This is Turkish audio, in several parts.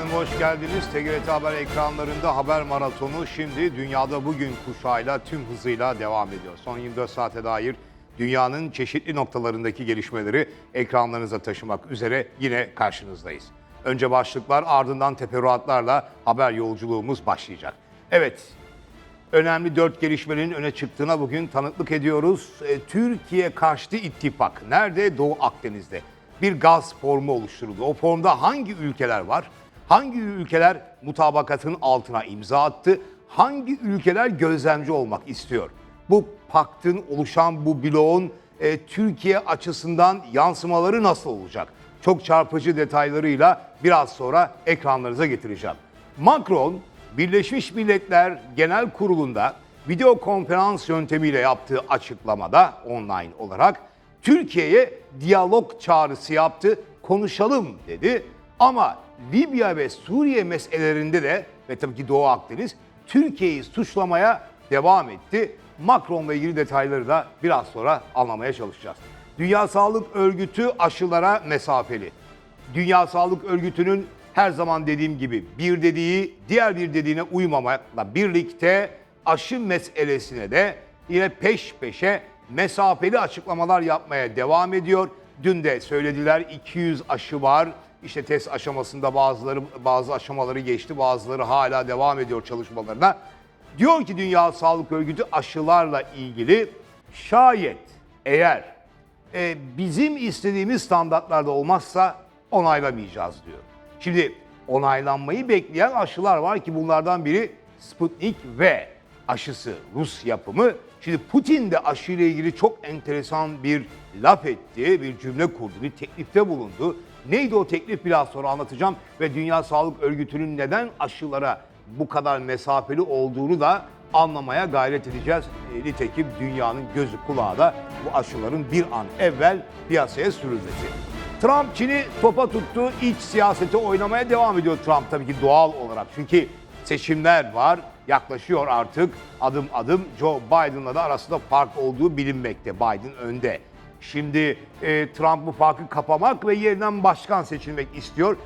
Efendim hoş geldiniz. TGRT Haber ekranlarında haber maratonu şimdi dünyada bugün kuşağıyla tüm hızıyla devam ediyor. Son 24 saate dair dünyanın çeşitli noktalarındaki gelişmeleri ekranlarınıza taşımak üzere yine karşınızdayız. Önce başlıklar ardından teferruatlarla haber yolculuğumuz başlayacak. Evet, önemli dört gelişmenin öne çıktığına bugün tanıklık ediyoruz. E, Türkiye karşıtı ittifak nerede? Doğu Akdeniz'de. Bir gaz formu oluşturuldu. O formda hangi ülkeler var? Hangi ülkeler mutabakatın altına imza attı? Hangi ülkeler gözlemci olmak istiyor? Bu paktın oluşan bu bloğun e, Türkiye açısından yansımaları nasıl olacak? Çok çarpıcı detaylarıyla biraz sonra ekranlarınıza getireceğim. Macron Birleşmiş Milletler Genel Kurulu'nda video konferans yöntemiyle yaptığı açıklamada online olarak Türkiye'ye diyalog çağrısı yaptı, konuşalım dedi. Ama Libya ve Suriye meselelerinde de ve tabii ki Doğu Akdeniz Türkiye'yi suçlamaya devam etti. Macron'la ilgili detayları da biraz sonra anlamaya çalışacağız. Dünya Sağlık Örgütü aşılara mesafeli. Dünya Sağlık Örgütü'nün her zaman dediğim gibi bir dediği diğer bir dediğine uymamakla birlikte aşı meselesine de yine peş peşe mesafeli açıklamalar yapmaya devam ediyor. Dün de söylediler 200 aşı var. İşte test aşamasında bazıları bazı aşamaları geçti, bazıları hala devam ediyor çalışmalarına. Diyor ki Dünya Sağlık Örgütü aşılarla ilgili şayet eğer e, bizim istediğimiz standartlarda olmazsa onaylamayacağız diyor. Şimdi onaylanmayı bekleyen aşılar var ki bunlardan biri Sputnik V aşısı Rus yapımı. Şimdi Putin de aşıyla ilgili çok enteresan bir laf etti, bir cümle kurdu, bir teklifte bulundu. Neydi o teklif biraz sonra anlatacağım ve Dünya Sağlık Örgütü'nün neden aşılara bu kadar mesafeli olduğunu da anlamaya gayret edeceğiz. E, Nitekim dünyanın gözü kulağı da bu aşıların bir an evvel piyasaya sürülmesi. Trump Çin'i topa tuttu. İç siyaseti oynamaya devam ediyor Trump tabii ki doğal olarak. Çünkü seçimler var. Yaklaşıyor artık adım adım. Joe Biden'la da arasında fark olduğu bilinmekte. Biden önde. Şimdi e, Trump bu farkı kapamak ve yeniden başkan seçilmek istiyor.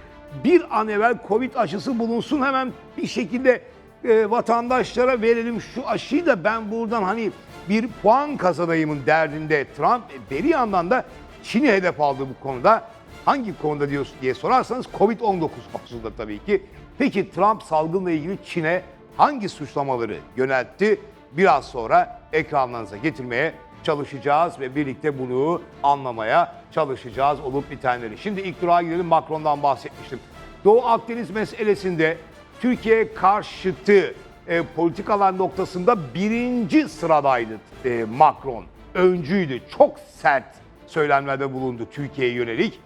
Bir an evvel Covid aşısı bulunsun hemen bir şekilde e, vatandaşlara verelim şu aşıyı da ben buradan hani bir puan kazanayımın derdinde Trump. E, bir yandan da Çin'i hedef aldı bu konuda. Hangi konuda diyorsun diye sorarsanız Covid-19 konusunda tabii ki. Peki Trump salgınla ilgili Çin'e hangi suçlamaları yöneltti? Biraz sonra ekranlarınıza getirmeye çalışacağız ve birlikte bunu anlamaya çalışacağız olup bitenleri. Şimdi ilk durağa gidelim Macron'dan bahsetmiştim. Doğu Akdeniz meselesinde Türkiye karşıtı e, politikalar noktasında birinci sıradaydı e, Macron. Öncüydü. Çok sert söylemlerde bulundu Türkiye'ye yönelik.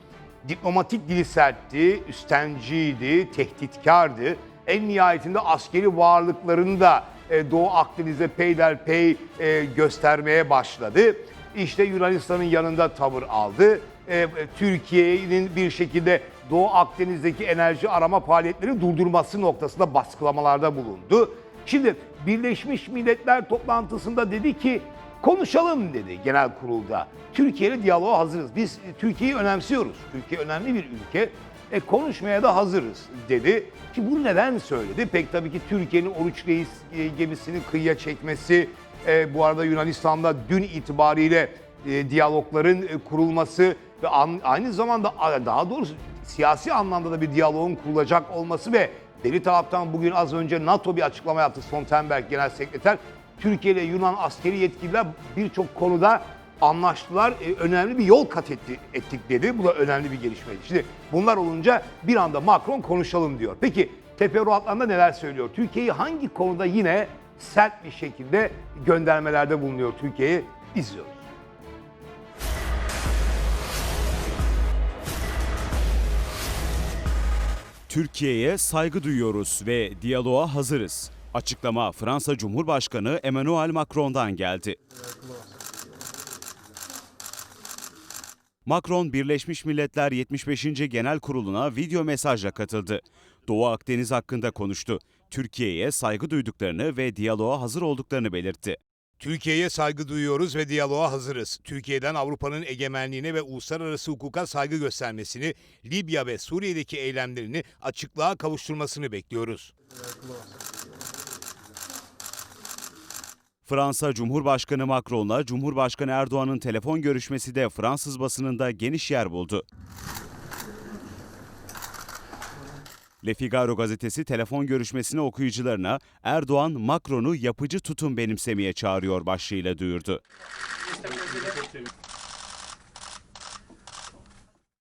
Diplomatik dili sertti, üstenciydi, tehditkardı. En nihayetinde askeri varlıklarını da e, Doğu Akdeniz'de peyderpey e, göstermeye başladı. İşte Yunanistan'ın yanında tavır aldı. E, Türkiye'nin bir şekilde Doğu Akdeniz'deki enerji arama faaliyetlerini durdurması noktasında baskılamalarda bulundu. Şimdi Birleşmiş Milletler toplantısında dedi ki konuşalım dedi genel kurulda. Türkiye ile diyaloğa hazırız. Biz e, Türkiye'yi önemsiyoruz. Türkiye önemli bir ülke. E, konuşmaya da hazırız dedi. Ki bunu neden söyledi? Pek tabii ki Türkiye'nin Oruç Reis e, gemisini kıyıya çekmesi, e, bu arada Yunanistan'da dün itibariyle e, diyalogların e, kurulması ve an- aynı zamanda daha doğrusu siyasi anlamda da bir diyaloğun kurulacak olması ve deri taraftan bugün az önce NATO bir açıklama yaptı Stoltenberg Genel Sekreter. Türkiye ile Yunan askeri yetkililer birçok konuda anlaştılar. E, önemli bir yol kat etti, ettik dedi. Bu da önemli bir gelişmeydi. Şimdi bunlar olunca bir anda Macron konuşalım diyor. Peki teferruatlarında neler söylüyor? Türkiye'yi hangi konuda yine sert bir şekilde göndermelerde bulunuyor Türkiye'yi izliyoruz. Türkiye'ye saygı duyuyoruz ve diyaloğa hazırız. Açıklama Fransa Cumhurbaşkanı Emmanuel Macron'dan geldi. Macron Birleşmiş Milletler 75. Genel Kurulu'na video mesajla katıldı. Doğu Akdeniz hakkında konuştu. Türkiye'ye saygı duyduklarını ve diyaloğa hazır olduklarını belirtti. Türkiye'ye saygı duyuyoruz ve diyaloğa hazırız. Türkiye'den Avrupa'nın egemenliğine ve uluslararası hukuka saygı göstermesini, Libya ve Suriye'deki eylemlerini açıklığa kavuşturmasını bekliyoruz. Fransa Cumhurbaşkanı Macron'la Cumhurbaşkanı Erdoğan'ın telefon görüşmesi de Fransız basınında geniş yer buldu. Le Figaro gazetesi telefon görüşmesini okuyucularına Erdoğan Macron'u yapıcı tutum benimsemeye çağırıyor başlığıyla duyurdu.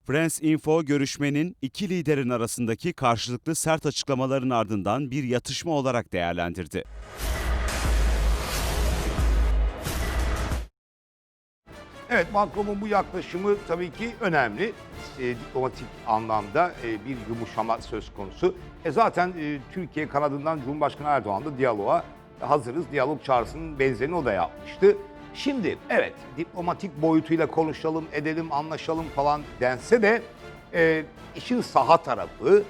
France Info görüşmenin iki liderin arasındaki karşılıklı sert açıklamaların ardından bir yatışma olarak değerlendirdi. Evet Macron'un bu yaklaşımı tabii ki önemli. E, diplomatik anlamda e, bir yumuşama söz konusu. E, zaten e, Türkiye kanadından Cumhurbaşkanı Erdoğan da diyaloğa hazırız. Diyalog çağrısının benzerini o da yapmıştı. Şimdi evet diplomatik boyutuyla konuşalım, edelim, anlaşalım falan dense de e, işin saha tarafı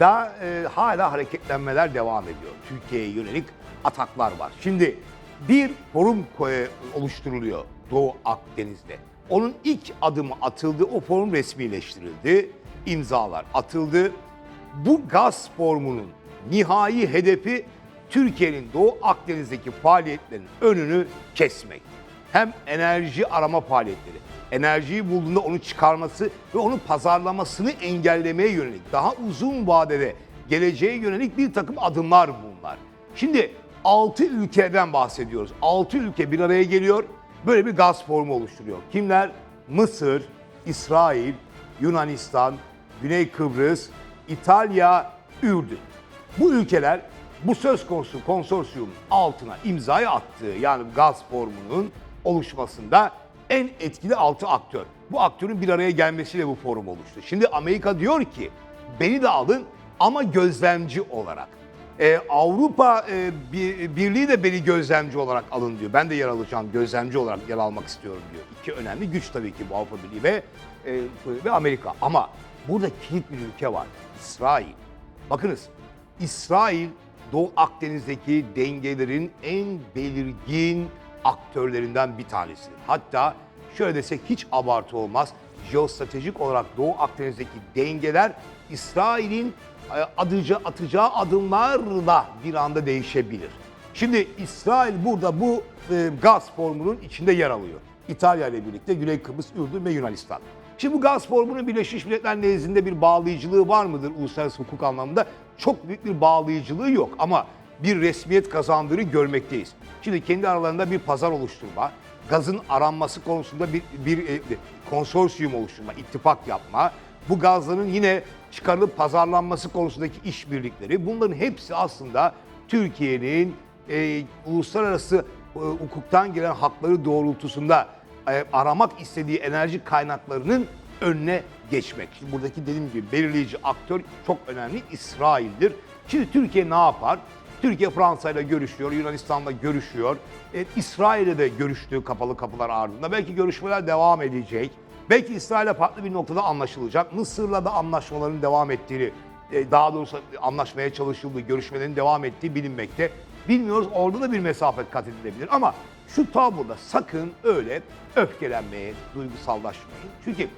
da e, hala hareketlenmeler devam ediyor. Türkiye'ye yönelik ataklar var. Şimdi bir forum ko- oluşturuluyor Doğu Akdeniz'de. Onun ilk adımı atıldı, o forum resmileştirildi, imzalar atıldı. Bu gaz formunun nihai hedefi Türkiye'nin Doğu Akdeniz'deki faaliyetlerin önünü kesmek. Hem enerji arama faaliyetleri, enerjiyi bulduğunda onu çıkarması ve onu pazarlamasını engellemeye yönelik daha uzun vadede geleceğe yönelik bir takım adımlar bunlar. Şimdi 6 ülkeden bahsediyoruz. 6 ülke bir araya geliyor. Böyle bir gaz formu oluşturuyor. Kimler? Mısır, İsrail, Yunanistan, Güney Kıbrıs, İtalya, Ürdün. Bu ülkeler bu söz konusu konsorsiyumun altına imzayı attığı yani gaz formunun oluşmasında en etkili altı aktör. Bu aktörün bir araya gelmesiyle bu forum oluştu. Şimdi Amerika diyor ki beni de alın ama gözlemci olarak. Ee, Avrupa e, Bir- Birliği de beni gözlemci olarak alın diyor. Ben de yer alacağım, gözlemci olarak yer almak istiyorum diyor. İki önemli güç tabii ki bu Avrupa Birliği ve, e, ve Amerika. Ama burada kilit bir ülke var. İsrail. Bakınız İsrail Doğu Akdeniz'deki dengelerin en belirgin aktörlerinden bir tanesidir. Hatta şöyle desek hiç abartı olmaz. Jeostratejik olarak Doğu Akdeniz'deki dengeler İsrail'in e, adıca, atacağı adımlarla bir anda değişebilir. Şimdi İsrail burada bu e, gaz formunun içinde yer alıyor. İtalya ile birlikte Güney Kıbrıs, Ürdün ve Yunanistan. Şimdi bu gaz formunun Birleşmiş Milletler nezdinde bir bağlayıcılığı var mıdır uluslararası hukuk anlamında? Çok büyük bir bağlayıcılığı yok ama bir resmiyet kazandığını görmekteyiz. Şimdi kendi aralarında bir pazar oluşturma, gazın aranması konusunda bir, bir e, konsorsiyum oluşturma, ittifak yapma, bu gazların yine çıkarılıp pazarlanması konusundaki işbirlikleri bunların hepsi aslında Türkiye'nin e, uluslararası e, hukuktan gelen hakları doğrultusunda e, aramak istediği enerji kaynaklarının önüne geçmek. Şimdi buradaki dediğim gibi belirleyici aktör çok önemli İsrail'dir. Şimdi Türkiye ne yapar? Türkiye Fransa ile görüşüyor, Yunanistan'la görüşüyor. E, İsrail'le de görüştüğü kapalı kapılar ardında. Belki görüşmeler devam edecek. Belki İsrail'e farklı bir noktada anlaşılacak. Mısır'la da anlaşmaların devam ettiğini, e, daha doğrusu anlaşmaya çalışıldığı, görüşmelerin devam ettiği bilinmekte. Bilmiyoruz orada da bir mesafe kat edilebilir ama şu tabloda sakın öyle öfkelenmeye, duygusallaşmayın. Çünkü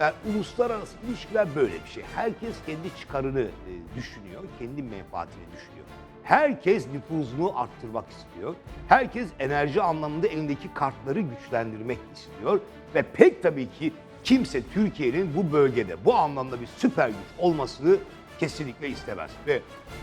yani uluslararası ilişkiler böyle bir şey. Herkes kendi çıkarını e, düşünüyor, kendi menfaatini düşünüyor. Herkes nüfuzunu arttırmak istiyor. Herkes enerji anlamında elindeki kartları güçlendirmek istiyor. Ve pek tabii ki kimse Türkiye'nin bu bölgede bu anlamda bir süper güç olmasını kesinlikle istemez. Ve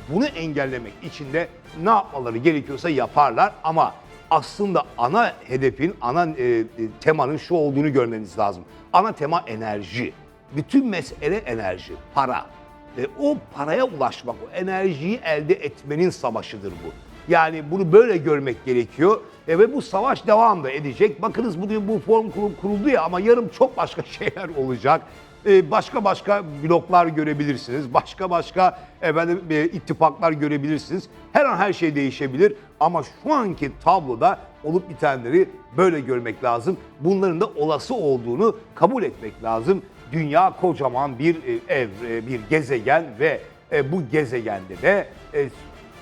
bunu engellemek için de ne yapmaları gerekiyorsa yaparlar ama aslında ana hedefin, ana e, e, temanın şu olduğunu görmeniz lazım. Ana tema enerji. Bütün mesele enerji, para. E, o paraya ulaşmak, o enerjiyi elde etmenin savaşıdır bu. Yani bunu böyle görmek gerekiyor E, ve bu savaş devam da edecek. Bakınız bugün bu kurul- kuruldu ya ama yarın çok başka şeyler olacak. E, başka başka bloklar görebilirsiniz. Başka başka efendim, e, ittifaklar görebilirsiniz. Her an her şey değişebilir ama şu anki tabloda olup bitenleri böyle görmek lazım. Bunların da olası olduğunu kabul etmek lazım. Dünya kocaman bir e, ev, e, bir gezegen ve e, bu gezegende de e,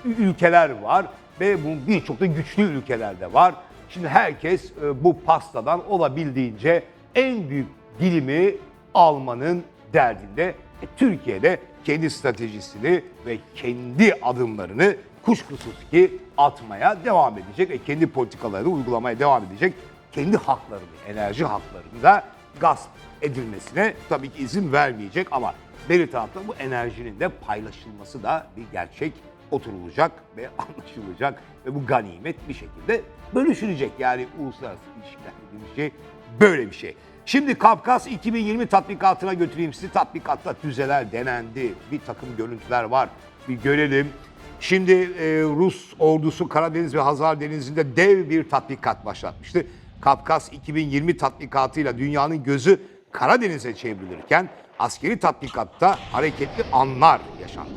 ülkeler var ve birçok da güçlü ülkeler de var. Şimdi herkes e, bu pastadan olabildiğince en büyük dilimi almanın derdinde. E, Türkiye'de kendi stratejisini ve kendi adımlarını kuşkusuz ki atmaya devam edecek ve kendi politikalarını uygulamaya devam edecek. Kendi haklarını, enerji haklarını da gasp edilmesine tabii ki izin vermeyecek ama beri tarafta bu enerjinin de paylaşılması da bir gerçek oturulacak ve anlaşılacak ve bu ganimet bir şekilde bölüşülecek. Yani uluslararası ilişkiler dediğimiz şey böyle bir şey. Şimdi Kafkas 2020 tatbikatına götüreyim sizi. Tatbikatta füzeler denendi. Bir takım görüntüler var. Bir görelim. Şimdi e, Rus ordusu Karadeniz ve Hazar Denizi'nde dev bir tatbikat başlatmıştı. Kafkas 2020 tatbikatıyla dünyanın gözü Karadeniz'e çevrilirken askeri tatbikatta hareketli anlar yaşandı.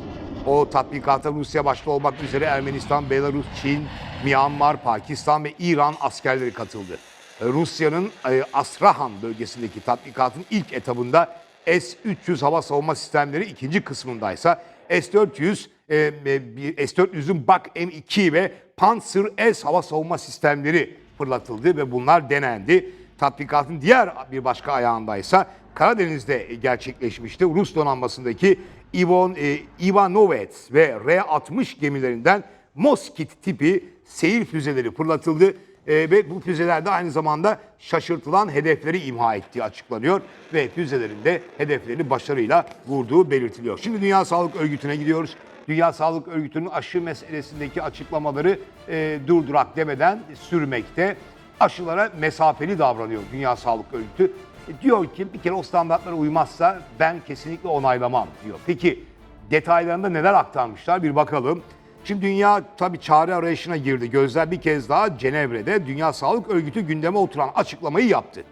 O tatbikata Rusya başta olmak üzere Ermenistan, Belarus, Çin, Myanmar, Pakistan ve İran askerleri katıldı. Rusya'nın e, Astrahan bölgesindeki tatbikatın ilk etabında S-300 hava savunma sistemleri ikinci kısmındaysa S-400 e, e, bir- S-400'ün Bak M2 ve Panzer S hava savunma sistemleri fırlatıldı ve bunlar denendi. Tatbikatın diğer bir başka ayağındaysa Karadeniz'de gerçekleşmişti. Rus donanmasındaki Ivon, e, Ivanovets ve R-60 gemilerinden Moskit tipi seyir füzeleri fırlatıldı. E, ve bu füzeler de aynı zamanda şaşırtılan hedefleri imha ettiği açıklanıyor. Ve füzelerin de hedeflerini başarıyla vurduğu belirtiliyor. Şimdi Dünya Sağlık Örgütü'ne gidiyoruz. Dünya Sağlık Örgütü'nün aşı meselesindeki açıklamaları e, durdurak demeden sürmekte. Aşılara mesafeli davranıyor Dünya Sağlık Örgütü. E, diyor ki bir kere o standartlara uymazsa ben kesinlikle onaylamam diyor. Peki detaylarında neler aktarmışlar bir bakalım. Şimdi dünya tabii çare arayışına girdi. Gözler bir kez daha Cenevre'de Dünya Sağlık Örgütü gündeme oturan açıklamayı yaptı.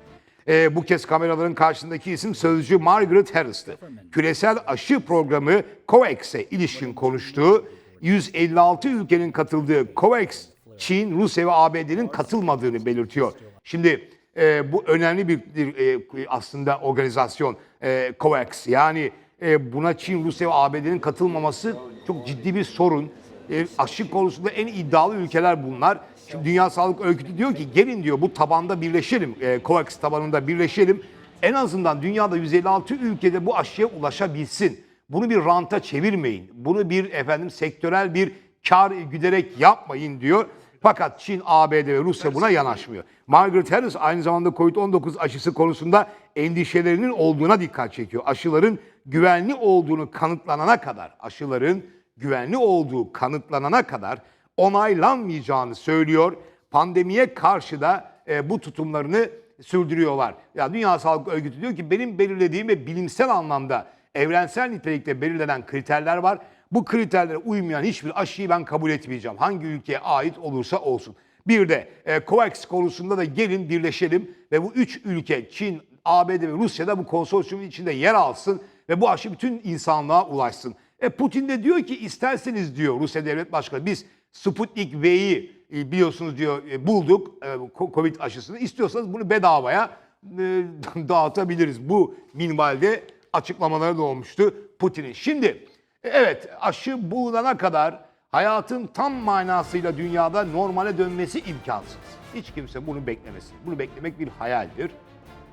Ee, bu kez kameraların karşısındaki isim sözcü Margaret Harris'tı. Küresel aşı programı COVAX'e ilişkin konuştuğu 156 ülkenin katıldığı COVAX, Çin, Rusya ve ABD'nin katılmadığını belirtiyor. Şimdi e, bu önemli bir, bir, e, aslında organizasyon e, COVAX. Yani e, buna Çin, Rusya ve ABD'nin katılmaması çok ciddi bir sorun. E, aşı konusunda en iddialı ülkeler bunlar. Şimdi Dünya Sağlık Örgütü diyor ki gelin diyor bu tabanda birleşelim, e, COVAX tabanında birleşelim. En azından dünyada 156 ülkede bu aşıya ulaşabilsin. Bunu bir ranta çevirmeyin. Bunu bir efendim sektörel bir kar güderek yapmayın diyor. Fakat Çin, ABD ve Rusya buna yanaşmıyor. Margaret Harris aynı zamanda COVID-19 aşısı konusunda endişelerinin olduğuna dikkat çekiyor. Aşıların güvenli olduğunu kanıtlanana kadar, aşıların güvenli olduğu kanıtlanana kadar onaylanmayacağını söylüyor. Pandemiye karşı da e, bu tutumlarını sürdürüyorlar. Ya Dünya Sağlık Örgütü diyor ki benim belirlediğim ve bilimsel anlamda evrensel nitelikte belirlenen kriterler var. Bu kriterlere uymayan hiçbir aşıyı ben kabul etmeyeceğim. Hangi ülkeye ait olursa olsun. Bir de e, COVAX konusunda da gelin birleşelim ve bu üç ülke Çin, ABD ve Rusya da bu konsorsiyumun içinde yer alsın ve bu aşı bütün insanlığa ulaşsın. E Putin de diyor ki isterseniz diyor Rusya Devlet Başkanı biz Sputnik V'yi e, biliyorsunuz diyor e, bulduk e, Covid aşısını istiyorsanız bunu bedavaya dağıtabiliriz. Bu minvalde açıklamaları da olmuştu Putin'in. Şimdi evet aşı bulunana kadar hayatın tam manasıyla dünyada normale dönmesi imkansız. Hiç kimse bunu beklemesin. Bunu beklemek bir hayaldir.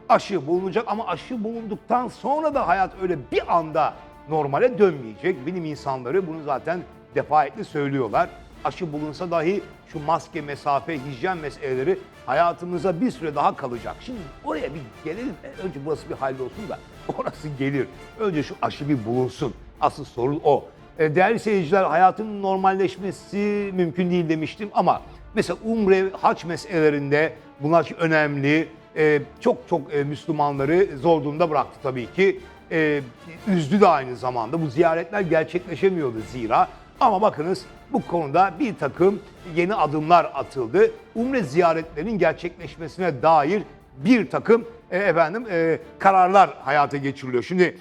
Aşı bulunacak ama aşı bulunduktan sonra da hayat öyle bir anda normale dönmeyecek. Bilim insanları bunu zaten defaatle söylüyorlar. Aşı bulunsa dahi şu maske, mesafe, hijyen meseleleri hayatımıza bir süre daha kalacak. Şimdi oraya bir gelelim. Önce burası bir hallolsun da orası gelir. Önce şu aşı bir bulunsun. Asıl sorun o. E, Değerli seyirciler hayatın normalleşmesi mümkün değil demiştim ama mesela umre, haç meselelerinde bunlar önemli. E, çok çok e, Müslümanları zor durumda bıraktı tabii ki. Üzdü de aynı zamanda. Bu ziyaretler gerçekleşemiyordu zira. Ama bakınız bu konuda bir takım yeni adımlar atıldı. Umre ziyaretlerinin gerçekleşmesine dair bir takım efendim kararlar hayata geçiriliyor. Şimdi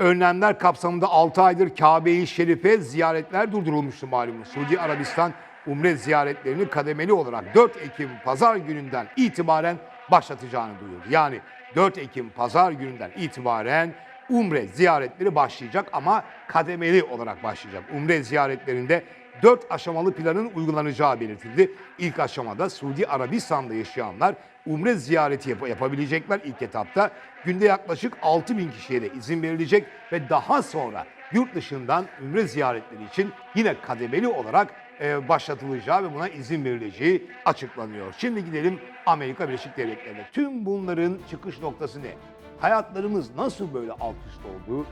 önlemler kapsamında 6 aydır Kabe-i Şerif'e ziyaretler durdurulmuştu malumunuz. Suudi Arabistan umre ziyaretlerini kademeli olarak 4 Ekim pazar gününden itibaren başlatacağını duyurdu. Yani 4 Ekim pazar gününden itibaren umre ziyaretleri başlayacak ama kademeli olarak başlayacak. Umre ziyaretlerinde dört aşamalı planın uygulanacağı belirtildi. İlk aşamada Suudi Arabistan'da yaşayanlar umre ziyareti yap- yapabilecekler ilk etapta. Günde yaklaşık 6 bin kişiye de izin verilecek ve daha sonra yurt dışından umre ziyaretleri için yine kademeli olarak e, başlatılacağı ve buna izin verileceği açıklanıyor. Şimdi gidelim Amerika Birleşik Devletleri'ne. Tüm bunların çıkış noktası ne? Hayatlarımız nasıl böyle alt üst oldu?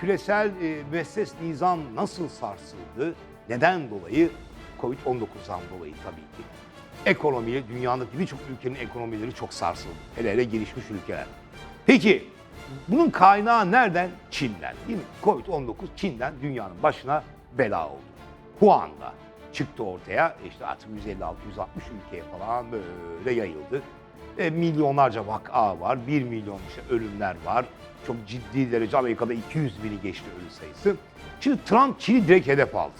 Küresel e, müesses nizam nasıl sarsıldı? Neden dolayı? Covid-19'dan dolayı tabii ki. Ekonomiyle dünyadaki birçok ülkenin ekonomileri çok sarsıldı. Hele hele gelişmiş ülkeler. Peki bunun kaynağı nereden? Çin'den değil mi? Covid-19 Çin'den dünyanın başına bela oldu. Wuhan'da çıktı ortaya. İşte artık 156-160 ülkeye falan böyle yayıldı. E, milyonlarca vaka var. 1 milyon işte ölümler var. Çok ciddi derece Amerika'da 200 bini geçti ölü sayısı. Şimdi Trump Çin'i direkt hedef aldı.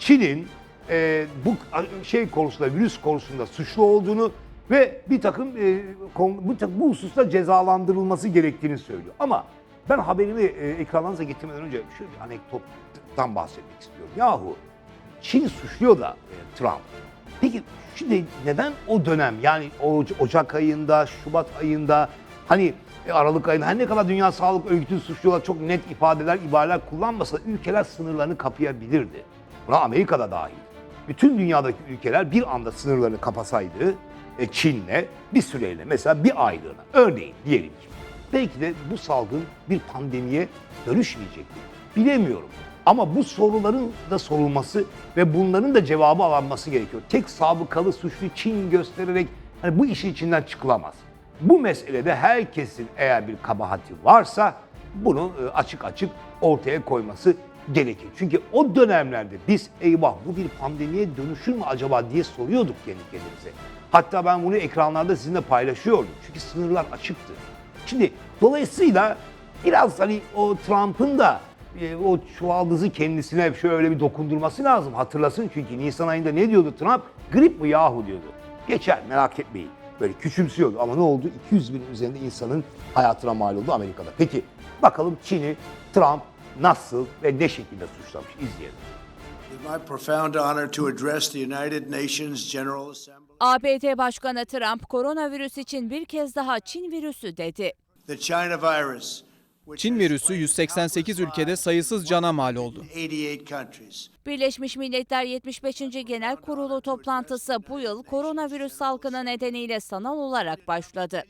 Çin'in e, bu şey konusunda, virüs konusunda suçlu olduğunu ve bir takım e, bu, bu hususta cezalandırılması gerektiğini söylüyor. Ama ben haberimi e, ekranlarınıza getirmeden önce şöyle bir anekdottan bahsetmek istiyorum. Yahu Çin suçluyor da e, Trump. Peki şimdi neden o dönem yani Ocak ayında, Şubat ayında hani e, Aralık ayında her ne kadar Dünya Sağlık Örgütü suçluyorlar çok net ifadeler, ibareler kullanmasa ülkeler sınırlarını kapayabilirdi. Buna Amerika'da dahil. Bütün dünyadaki ülkeler bir anda sınırlarını kapasaydı e, Çin'le bir süreyle mesela bir aylığına örneğin diyelim ki belki de bu salgın bir pandemiye dönüşmeyecekti. Bilemiyorum. Ama bu soruların da sorulması ve bunların da cevabı aranması gerekiyor. Tek sabıkalı suçlu Çin göstererek hani bu işin içinden çıkılamaz. Bu meselede herkesin eğer bir kabahati varsa bunu e, açık açık ortaya koyması gerekir. Çünkü o dönemlerde biz eyvah bu bir pandemiye dönüşür mü acaba diye soruyorduk kendi kendimize. Hatta ben bunu ekranlarda sizinle paylaşıyordum. Çünkü sınırlar açıktı. Şimdi dolayısıyla biraz hani o Trump'ın da e, o çuvaldızı kendisine şöyle bir dokundurması lazım. Hatırlasın çünkü Nisan ayında ne diyordu Trump? Grip mi yahu diyordu. Geçer merak etmeyin. Böyle küçümsüyordu ama ne oldu? 200 bin üzerinde insanın hayatına mal oldu Amerika'da. Peki bakalım Çin'i Trump nasıl ve ne şekilde suçlamış izleyelim. ABD Başkanı Trump koronavirüs için bir kez daha Çin virüsü dedi. Çin virüsü claimed 188 countless ülkede sayısız cana mal oldu. in 88 countries. Birleşmiş Milletler 75. Genel Kurulu toplantısı bu yıl koronavirüs salgını nedeniyle sanal olarak başladı.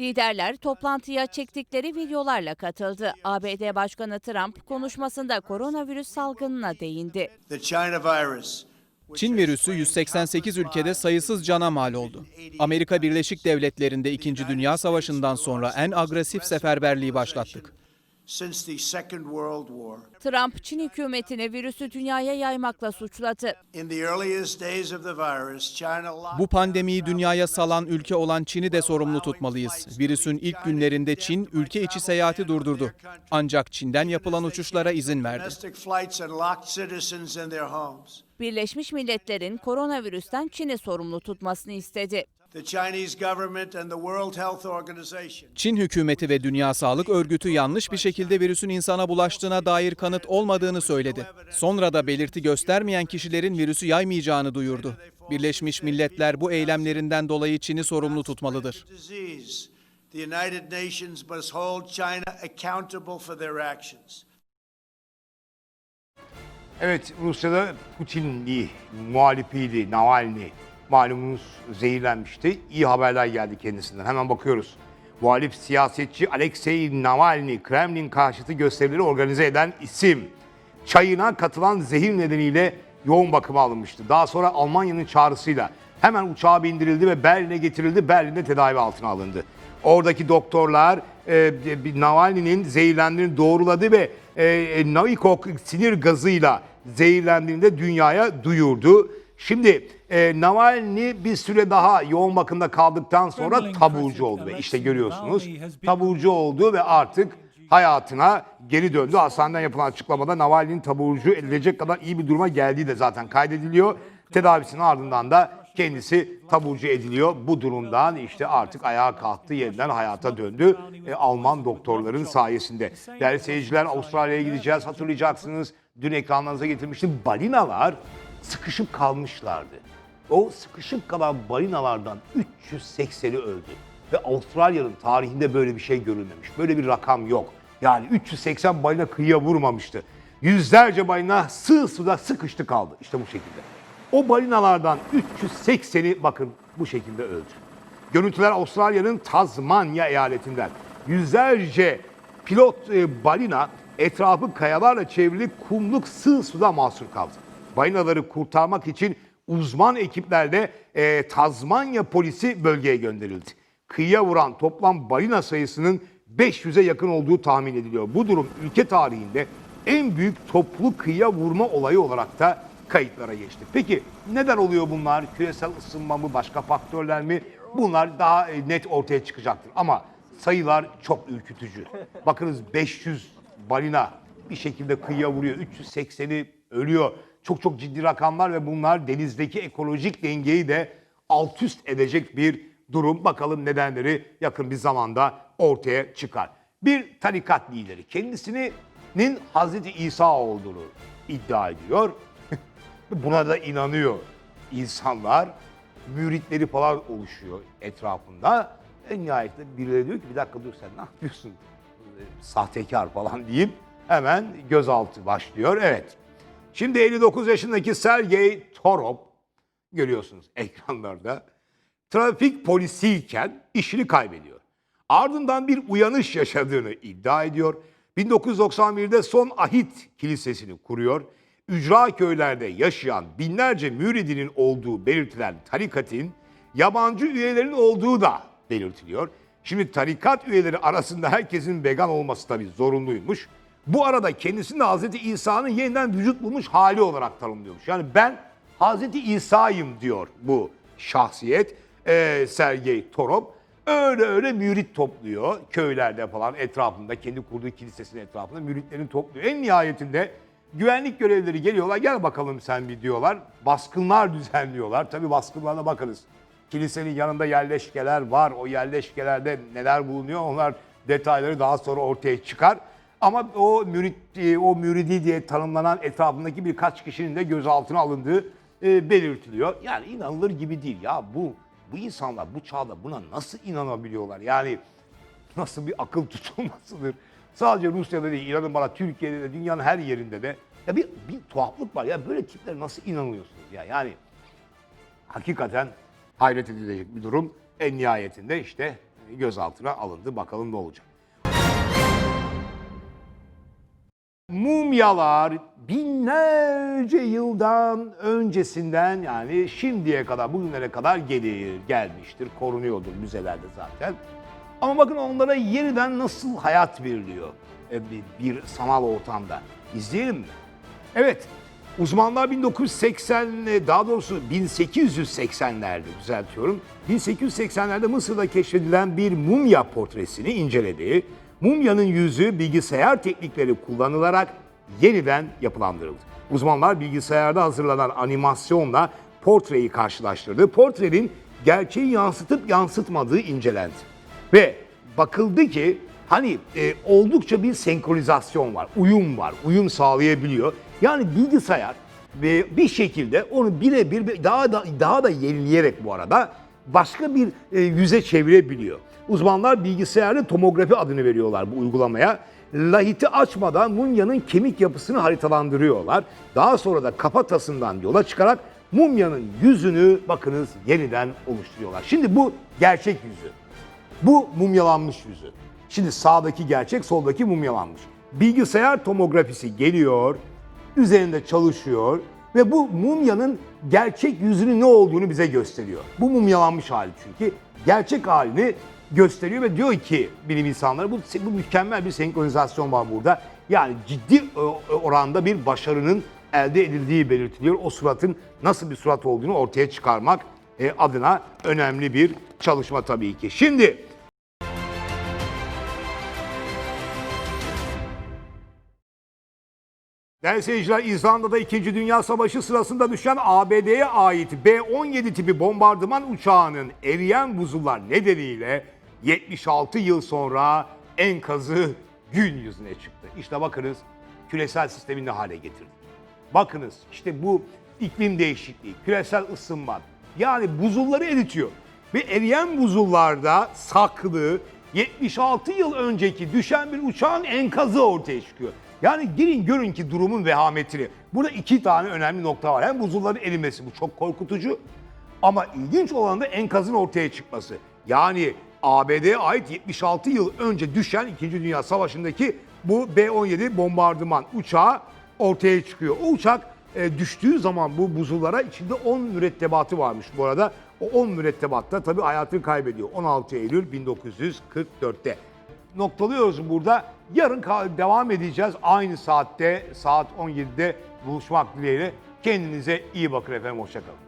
Liderler toplantıya çektikleri videolarla katıldı. ABD Başkanı Trump konuşmasında koronavirüs salgınına değindi. Çin virüsü claimed 188 countless ülkede sayısız cana mal oldu. Amerika Birleşik Devletleri'nde 2. Dünya Savaşı'ndan sonra en agresif seferberliği başlattık. Since the Second World War. Trump, Çin hükümetini virüsü dünyaya yaymakla suçladı. In the earliest days of the virus, China locked Bu pandemiyi dünyaya salan ülke olan Çin'i de sorumlu tutmalıyız. Virüsün ilk günlerinde Çin ülke içi seyahati durdurdu. Ancak Çin'den yapılan uçuşlara izin verdi. Birleşmiş Milletler'in koronavirüsten Çin'i sorumlu tutmasını istedi. The Chinese government and the World Health Organization Çin hükümeti ve Dünya Sağlık Örgütü yanlış bir şekilde virüsün insana bulaştığına dair kanıt olmadığını söyledi. Sonra da belirti göstermeyen kişilerin virüsü yaymayacağını duyurdu. Birleşmiş Milletler bu eylemlerinden dolayı Çin'i sorumlu tutmalıdır. disease. The United Nations must hold China accountable for their actions. Evet Rusya'da Putinli muhalifiydi Navalny. Malumunuz zehirlenmişti. İyi haberler geldi kendisinden. Hemen bakıyoruz. Muhalif siyasetçi Alexei Navalny Kremlin karşıtı gösterileri organize eden isim. Çayına katılan zehir nedeniyle yoğun bakıma alınmıştı. Daha sonra Almanya'nın çağrısıyla hemen uçağa bindirildi ve Berlin'e getirildi. Berlin'de tedavi altına alındı. Oradaki doktorlar e, Navalny'nin zehirlendiğini doğruladı ve e, e, Novikov sinir gazıyla zehirlendiğini de dünyaya duyurdu. Şimdi e, Navalny bir süre daha yoğun bakımda kaldıktan sonra taburcu oldu ve işte görüyorsunuz taburcu oldu ve artık hayatına geri döndü. Hastaneden yapılan açıklamada Navalny'nin taburcu edilecek kadar iyi bir duruma geldiği de zaten kaydediliyor. Tedavisinin ardından da kendisi taburcu ediliyor. Bu durumdan işte artık ayağa kalktı, yeniden hayata döndü. E, Alman doktorların sayesinde. Değerli seyirciler Avustralya'ya gideceğiz hatırlayacaksınız. Dün ekranlarınıza getirmiştim. Balinalar sıkışıp kalmışlardı. O sıkışıp kalan balinalardan 380'i öldü. Ve Avustralya'nın tarihinde böyle bir şey görülmemiş. Böyle bir rakam yok. Yani 380 balina kıyıya vurmamıştı. Yüzlerce balina sığ suda sıkıştı kaldı. İşte bu şekilde. O balinalardan 380'i bakın bu şekilde öldü. Görüntüler Avustralya'nın Tazmanya eyaletinden. Yüzlerce pilot e, balina etrafı kayalarla çevrili kumluk sığ suda mahsur kaldı. Balinaları kurtarmak için uzman ekiplerle e, Tazmanya polisi bölgeye gönderildi. Kıyıya vuran toplam balina sayısının 500'e yakın olduğu tahmin ediliyor. Bu durum ülke tarihinde en büyük toplu kıyıya vurma olayı olarak da kayıtlara geçti. Peki neden oluyor bunlar? Küresel ısınma mı, başka faktörler mi? Bunlar daha e, net ortaya çıkacaktır. Ama sayılar çok ürkütücü. Bakınız 500 balina bir şekilde kıyıya vuruyor. 380'i ölüyor. Çok çok ciddi rakamlar ve bunlar denizdeki ekolojik dengeyi de alt üst edecek bir durum. Bakalım nedenleri yakın bir zamanda ortaya çıkar. Bir tarikat lideri kendisinin Hazreti İsa olduğunu iddia ediyor. Buna da inanıyor insanlar. Müritleri falan oluşuyor etrafında. En nihayetinde birileri diyor ki bir dakika dur sen ne yapıyorsun? Ee, Sahtekar falan deyip hemen gözaltı başlıyor. Evet. Şimdi 59 yaşındaki Sergey Torop görüyorsunuz ekranlarda. Trafik polisiyken işini kaybediyor. Ardından bir uyanış yaşadığını iddia ediyor. 1991'de Son Ahit Kilisesi'ni kuruyor. Ücra köylerde yaşayan binlerce müridinin olduğu belirtilen tarikatın yabancı üyelerin olduğu da belirtiliyor. Şimdi tarikat üyeleri arasında herkesin vegan olması tabii zorunluymuş. Bu arada kendisini Hz. İsa'nın yeniden vücut bulmuş hali olarak tanımlıyormuş. Yani ben Hz. İsa'yım diyor bu şahsiyet eee Sergey Torop. Öyle öyle mürit topluyor köylerde falan etrafında kendi kurduğu kilisesinin etrafında müritlerini topluyor. En nihayetinde güvenlik görevlileri geliyorlar gel bakalım sen bir diyorlar. Baskınlar düzenliyorlar. Tabii baskınlarına bakınız. Kilisenin yanında yerleşkeler var. O yerleşkelerde neler bulunuyor onlar detayları daha sonra ortaya çıkar. Ama o mürit, e, o müridi diye tanımlanan etrafındaki birkaç kişinin de gözaltına alındığı e, belirtiliyor. Yani inanılır gibi değil ya bu bu insanlar bu çağda buna nasıl inanabiliyorlar? Yani nasıl bir akıl tutulmasıdır? Sadece Rusya'da değil, inanın bana Türkiye'de de dünyanın her yerinde de ya bir, bir tuhaflık var ya böyle tiplere nasıl inanıyorsunuz ya? Yani hakikaten hayret edilecek bir durum. En nihayetinde işte gözaltına alındı. Bakalım ne olacak. Mumyalar binlerce yıldan öncesinden yani şimdiye kadar bugünlere kadar gelir, gelmiştir, korunuyordur müzelerde zaten. Ama bakın onlara yeniden nasıl hayat veriliyor e, bir, bir sanal ortamda. İzleyelim mi? Evet, uzmanlar 1980, e, daha doğrusu 1880'lerde düzeltiyorum. 1880'lerde Mısır'da keşfedilen bir mumya portresini inceledi. Mumyanın yüzü bilgisayar teknikleri kullanılarak yeniden yapılandırıldı. Uzmanlar bilgisayarda hazırlanan animasyonla portreyi karşılaştırdı. Portrenin gerçeği yansıtıp yansıtmadığı incelendi. Ve bakıldı ki hani e, oldukça bir senkronizasyon var, uyum var, uyum sağlayabiliyor. Yani bilgisayar ve bir şekilde onu birebir daha da daha da yenileyerek bu arada başka bir e, yüze çevirebiliyor. Uzmanlar bilgisayarlı tomografi adını veriyorlar bu uygulamaya. Lahiti açmadan mumyanın kemik yapısını haritalandırıyorlar. Daha sonra da kafatasından yola çıkarak mumyanın yüzünü bakınız yeniden oluşturuyorlar. Şimdi bu gerçek yüzü. Bu mumyalanmış yüzü. Şimdi sağdaki gerçek, soldaki mumyalanmış. Bilgisayar tomografisi geliyor, üzerinde çalışıyor ve bu mumyanın gerçek yüzünün ne olduğunu bize gösteriyor. Bu mumyalanmış hali çünkü gerçek halini gösteriyor ve diyor ki bilim insanları bu, bu mükemmel bir senkronizasyon var burada. Yani ciddi e, oranda bir başarının elde edildiği belirtiliyor. O suratın nasıl bir surat olduğunu ortaya çıkarmak e, adına önemli bir çalışma tabii ki. Şimdi Değerli seyirciler, İzlanda'da 2. Dünya Savaşı sırasında düşen ABD'ye ait B-17 tipi bombardıman uçağının eriyen buzullar nedeniyle 76 yıl sonra enkazı gün yüzüne çıktı. İşte bakınız küresel sistemi ne hale getirdik. Bakınız işte bu iklim değişikliği, küresel ısınma yani buzulları eritiyor. Ve eriyen buzullarda saklı 76 yıl önceki düşen bir uçağın enkazı ortaya çıkıyor. Yani girin görün ki durumun vehametini. Burada iki tane önemli nokta var. Hem buzulların erimesi bu çok korkutucu ama ilginç olan da enkazın ortaya çıkması. Yani ABD'ye ait 76 yıl önce düşen 2. Dünya Savaşı'ndaki bu B-17 bombardıman uçağı ortaya çıkıyor. O uçak e, düştüğü zaman bu buzullara içinde 10 mürettebatı varmış bu arada. O 10 mürettebatta tabii hayatını kaybediyor 16 Eylül 1944'te. Noktalıyoruz burada. Yarın devam edeceğiz. Aynı saatte saat 17'de buluşmak dileğiyle. Kendinize iyi bakın efendim. Hoşçakalın.